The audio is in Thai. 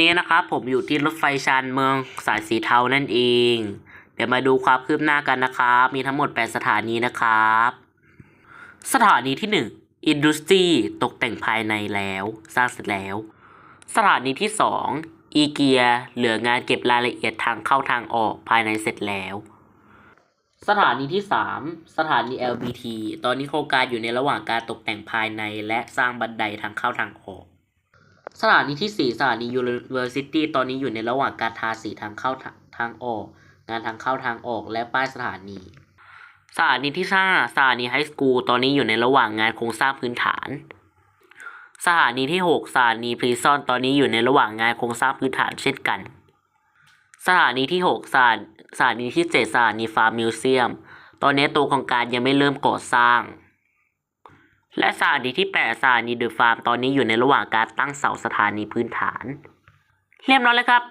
นี้นะครับผมอยู่ที่รถไฟชานเมืองสายสีเทานั่นเอง เดี๋ยวมาดูความคืบหน้ากันนะครับ มีทั้งหมด 8 สถานีนะครับ สถานีที่ 1 Industry ตกแต่งภายในแล้ว สร้างเสร็จแล้ว สถานีที่ 2 อีเกียเหลืองานเก็บรายละเอียดทางเข้าทางออกภายในเสร็จแล้ว สถานีที่ 3 สถานี LBT ตอนนี้โครงการอยู่ในระหว่างการตกแต่งภายในและสร้างบันไดทางเข้าทางออก สถานีที่ 4 สถานี University ตอนนี้อยู่ในระหว่างการทาสีทางเข้าทางออก งานทางเข้าทางออกและป้ายสถานี สถานีที่ 5 สถานีไฮสคูลตอนนี้อยู่ในระหว่างงานโครงสร้างพื้นฐาน สถานีที่ 6 สถานีพรีซอนตอนนี้อยู่ในระหว่างงานโครงสร้างพื้นฐานเช่นกัน สถานีที่ 6 สถานสถานีที่ 7 สถานีฟาร์มมิวเซียม ตอนนี้ตัวโครงการยังไม่เริ่มก่อสร้าง และสถานีที่ 8 สถานีเดอะฟาร์มตอนนี้อยู่ในระหว่างการตั้งเสาสถานีพื้นฐาน เรียบร้อยแล้วครับ